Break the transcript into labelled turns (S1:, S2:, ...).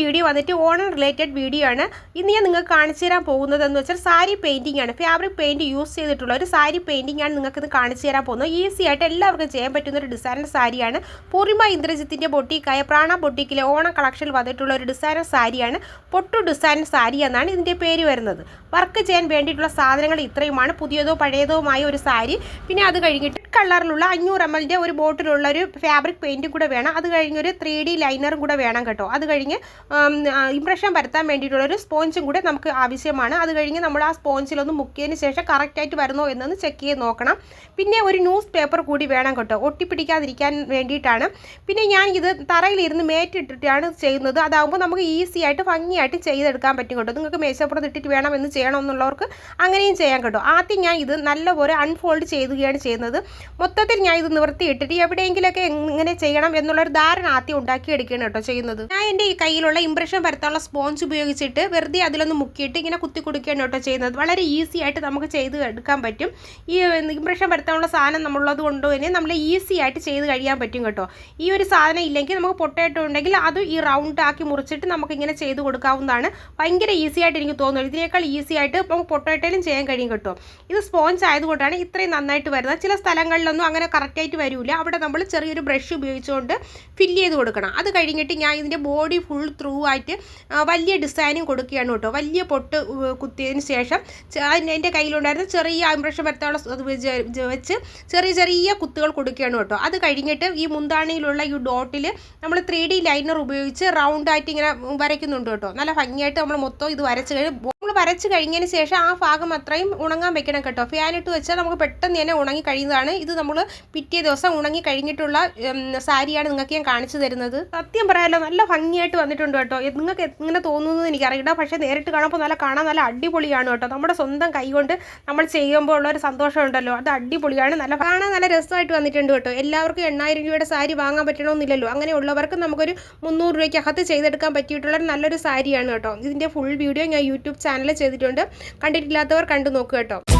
S1: Video വന്നിട്ട് Onam related video ആണ്. ഇന്ന് ഞാൻ നിങ്ങൾക്ക് കാണിച്ചു തരാൻ പോകുന്നത് എന്ന് വെച്ചാൽ സാരി പെയിന്റിംഗ് ആണ്. ഫാബ്രിക് പെയിന്റ് യൂസ് ചെയ്തിട്ടുള്ള ഒരു സാരി പെയിന്റിംഗ് ആണ് നിങ്ങൾക്ക് ഇത് കാണിച്ചു തരാൻ പോകുന്നത്. ഈസി ആയിട്ട് എല്ലാവർക്കും ചെയ്യാൻ പറ്റുന്ന ഒരു ഡിസൈനർ സാരിയാണ്. പൂർണിമ ഇന്ദ്രജിത്തിന്റെ ബൊട്ടീക്കായ പ്രാണ ബൊട്ടീക്കിലെ ഓണം കളക്ഷനിൽ വന്നിട്ടുള്ള ഒരു ഡിസൈനർ സാരിയാണ്. പൊട്ടു ഡിസൈനർ സാരി എന്നാണ് ഇതിന്റെ പേര് വരുന്നത്. വർക്ക് ചെയ്യാൻ വേണ്ടിയിട്ടുള്ള സാധനങ്ങൾ ഇത്രയുമാണ്. പുതിയതോ പഴയതോമായ ഒരു സാരി. പിന്നെ അത് കഴിഞ്ഞിട്ട് കളറിലുള്ള അഞ്ഞൂറ് എം എല്ലിന്റെ ഒരു ബോട്ടിലുള്ള ഒരു ഫാബ്രിക് പെയിന്റും കൂടെ വേണം. അത് കഴിഞ്ഞ് ഒരു ത്രീ ഡി ലൈനറും കൂടെ വേണം കേട്ടോ. അത് കഴിഞ്ഞ് ഇംപ്രഷൻ വരുത്താൻ വേണ്ടിയിട്ടുള്ള ഒരു സ്പോഞ്ചും കൂടെ നമുക്ക് ആവശ്യമാണ്. അത് കഴിഞ്ഞ് നമ്മൾ ആ സ്പോഞ്ചിലൊന്ന് മുക്കിയതിന് ശേഷം കറക്റ്റായിട്ട് വരുന്നോ എന്നൊന്ന് ചെക്ക് ചെയ്ത് നോക്കണം. പിന്നെ ഒരു ന്യൂസ് പേപ്പർ കൂടി വേണം കേട്ടോ. ഒട്ടിപ്പിടിക്കാതിരിക്കാൻ വേണ്ടിയിട്ടാണ്. പിന്നെ ഞാൻ ഇത് തറയിലിരുന്ന് മേറ്റിട്ടിട്ടാണ് ചെയ്യുന്നത്. അതാകുമ്പോൾ നമുക്ക് ഈസി ആയിട്ട് ഭംഗിയായിട്ട് ചെയ്തെടുക്കാൻ പറ്റും കേട്ടോ. നിങ്ങൾക്ക് മേശപ്പുറത്ത് ഇട്ടിട്ട് വേണം എന്ന് ചെയ്യണം എന്നുള്ളവർക്ക് അങ്ങനെയും ചെയ്യാൻ കേട്ടോ. ആദ്യം ഞാൻ ഇത് നല്ലപോലെ അൺഫോൾഡ് ചെയ്യുകയാണ് ചെയ്യുന്നത്. മൊത്തത്തിൽ ഞാൻ ഇത് നിവർത്തിയിട്ടിട്ട് എവിടെയെങ്കിലുമൊക്കെ എങ്ങനെ ചെയ്യണം എന്നുള്ളൊരു ധാരണ ആദ്യം ഉണ്ടാക്കിയെടുക്കുകയാണ് കേട്ടോ ചെയ്യുന്നത്. ഞാൻ എന്റെ ഈ കയ്യിലുള്ള ഇംപ്രഷൻ വരുത്താനുള്ള സ്പോഞ്ച് ഉപയോഗിച്ചിട്ട് വെറുതെ അതിലൊന്ന് മുക്കിയിട്ട് ഇങ്ങനെ കുത്തി കൊടുക്കുകയാണ് കേട്ടോ ചെയ്യുന്നത്. വളരെ ഈസി ആയിട്ട് നമുക്ക് ചെയ്ത് എടുക്കാൻ പറ്റും. ഈ ഇമ്പ്രഷൻ വരുത്താനുള്ള സാധനം നമ്മളുള്ളത് കൊണ്ട് തന്നെ നമ്മൾ ഈസി ആയിട്ട് ചെയ്ത് കഴിയാൻ പറ്റും കേട്ടോ. ഈ ഒരു സാധനം ഇല്ലെങ്കിൽ നമുക്ക് പൊട്ടയിട്ടുണ്ടെങ്കിൽ അത് ഈ റൗണ്ട് ആക്കി മുറിച്ചിട്ട് നമുക്ക് ഇങ്ങനെ ചെയ്ത് കൊടുക്കാവുന്നതാണ്. ഭയങ്കര ഈസി ആയിട്ട് എനിക്ക് തോന്നുന്നു. ഇതിനേക്കാൾ ഈസി ആയിട്ട് നമുക്ക് പൊട്ടയിട്ടാലും ചെയ്യാൻ കഴിയും കേട്ടോ. ഇത് സ്പോഞ്ച് ആയതുകൊണ്ടാണ് ഇത്രയും നന്നായിട്ട് വരുന്നത്. ചില സ്ഥലങ്ങളിലൊന്നും അങ്ങനെ കറക്റ്റായിട്ട് വരില്ല അവിടെ നമ്മൾ ചെറിയൊരു ബ്രഷ് ഉപയോഗിച്ചുകൊണ്ട് ഫില്ല് ചെയ്ത് കൊടുക്കണം. അത് കഴിഞ്ഞിട്ട് ഞാൻ ഇതിന്റെ ബോഡി ഫുൾ ആയിട്ട് ആ, വലിയ ഡിസൈനും കൊടുക്കുകയാണ് കേട്ടോ. വലിയ പൊട്ട് കുത്തിയതിന് ശേഷം എന്റെ കയ്യിലുണ്ടായിരുന്ന ചെറിയ സ് അത് വെച്ച് ചെറിയ ചെറിയ കുത്തുകൾ കൊടുക്കുകയാണ് കേട്ടോ. അത് കഴിഞ്ഞിട്ട് ഈ മുന്താണിയിലുള്ള ഈ ഡോട്ടിൽ നമ്മൾ ത്രീ ഡി ലൈനർ ഉപയോഗിച്ച് റൗണ്ടായിട്ട് ഇങ്ങനെ വരയ്ക്കുന്നുണ്ട് കേട്ടോ. നല്ല ഭംഗിയായിട്ട് നമ്മൾ മൊത്തം ഇത് വരച്ച് കഴിഞ്ഞ് നമ്മൾ വരച്ച് കഴിഞ്ഞതിന് ശേഷം ആ ഭാഗം അത്രയും ഉണങ്ങാൻ വെക്കണം കേട്ടോ. ഫാനിട്ട് വെച്ചാൽ നമുക്ക് പെട്ടെന്ന് തന്നെ ഉണങ്ങി കഴിയുന്നതാണ്. ഇത് നമ്മൾ പിറ്റേ ദിവസം ഉണങ്ങി കഴിഞ്ഞിട്ടുള്ള സാരിയാണ് നിങ്ങൾക്ക് ഞാൻ കാണിച്ചു തരുന്നത്. സത്യം പറയാമല്ലോ നല്ല ഭംഗിയായിട്ട് വന്നിട്ടുണ്ട് കേട്ടോ. നിങ്ങൾക്ക് എങ്ങനെ തോന്നുന്നത് എനിക്കറിയില്ല പക്ഷേ നേരിട്ട് കാണുമ്പോൾ നല്ല കാണാൻ നല്ല അടിപൊളിയാണ് കേട്ടോ. നമ്മുടെ സ്വന്തം കൈകൊണ്ട് നമ്മൾ ചെയ്യുമ്പോൾ ഉള്ള ഒരു സന്തോഷം ഉണ്ടല്ലോ. അത് അടിപൊളിയാണ്. നല്ല കാണാൻ നല്ല രസമായിട്ട് വന്നിട്ടുണ്ട് കേട്ടോ. എല്ലാവർക്കും എണ്ണായിരം രൂപയുടെ സാരി വാങ്ങാൻ പറ്റണമെന്നില്ലല്ലോ. അങ്ങനെയുള്ളവർക്ക് നമുക്കൊരു മുന്നൂറ് രൂപയ്ക്കകത്ത് ചെയ്തെടുക്കാൻ പറ്റിയിട്ടുള്ള നല്ലൊരു സാരിയാണ് കേട്ടോ. ഇതിന്റെ ഫുൾ വീഡിയോ ഞാൻ യൂട്യൂബ് ചാനലിൽ ചെയ്തിട്ടുണ്ട്. കണ്ടിട്ടില്ലാത്തവർ കണ്ടു നോക്കുക കേട്ടോ.